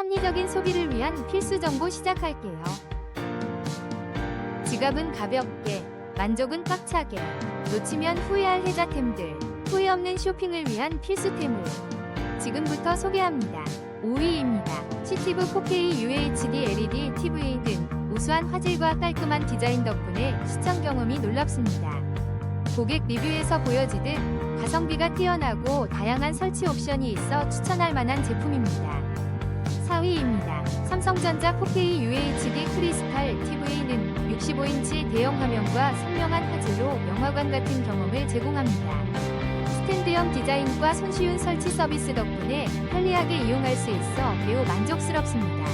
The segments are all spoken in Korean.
합리적인 소비를 위한 필수 정보 시작할게요. 지갑은 가볍게, 만족은 꽉차게, 놓치면 후회할 혜자템들, 후회 없는 쇼핑을 위한 필수템을 지금부터 소개합니다. 5위입니다. 시티브 4K UHD LED TV 등 우수한 화질과 깔끔한 디자인 덕분에 시청 경험이 놀랍습니다. 고객 리뷰에서 보여지듯 가성비가 뛰어나고 다양한 설치 옵션이 있어 추천할 만한 제품입니다. 4위입니다. 삼성전자 4K UHD 크리스탈 TV는 65인치 대형 화면과 선명한 화질로 영화관 같은 경험을 제공합니다. 스탠드형 디자인과 손쉬운 설치 서비스 덕분에 편리하게 이용할 수 있어 매우 만족스럽습니다.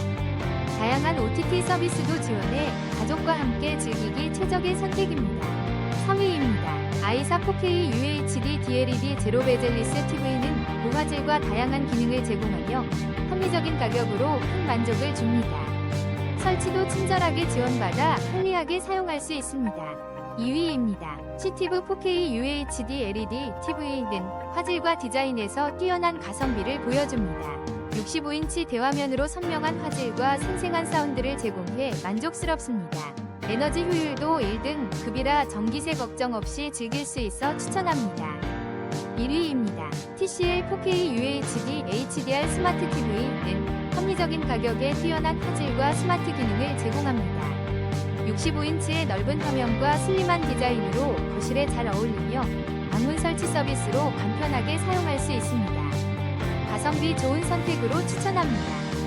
다양한 OTT 서비스도 지원해 가족과 함께 즐기기 최적의 선택입니다. 3위입니다. 아이사 4K UHD DLED 제로 베젤리스 TV는 고화질과 다양한 기능을 제공하며 합리적인 가격으로 큰 만족을 줍니다. 설치도 친절하게 지원받아 편리하게 사용할 수 있습니다. 2위입니다. 시티브 4K UHD LED TV는 화질과 디자인에서 뛰어난 가성비를 보여줍니다. 65인치 대화면으로 선명한 화질과 생생한 사운드를 제공해 만족스럽습니다. 에너지 효율도 1등 급이라 전기세 걱정 없이 즐길 수 있어 추천합니다. 1위입니다. TCL 4K UHD HDR 스마트 TV는 합리적인 가격에 뛰어난 화질과 스마트 기능을 제공합니다. 65인치의 넓은 화면과 슬림한 디자인으로 거실에 잘 어울리며 방문 설치 서비스로 간편하게 사용할 수 있습니다. 가성비 좋은 선택으로 추천합니다.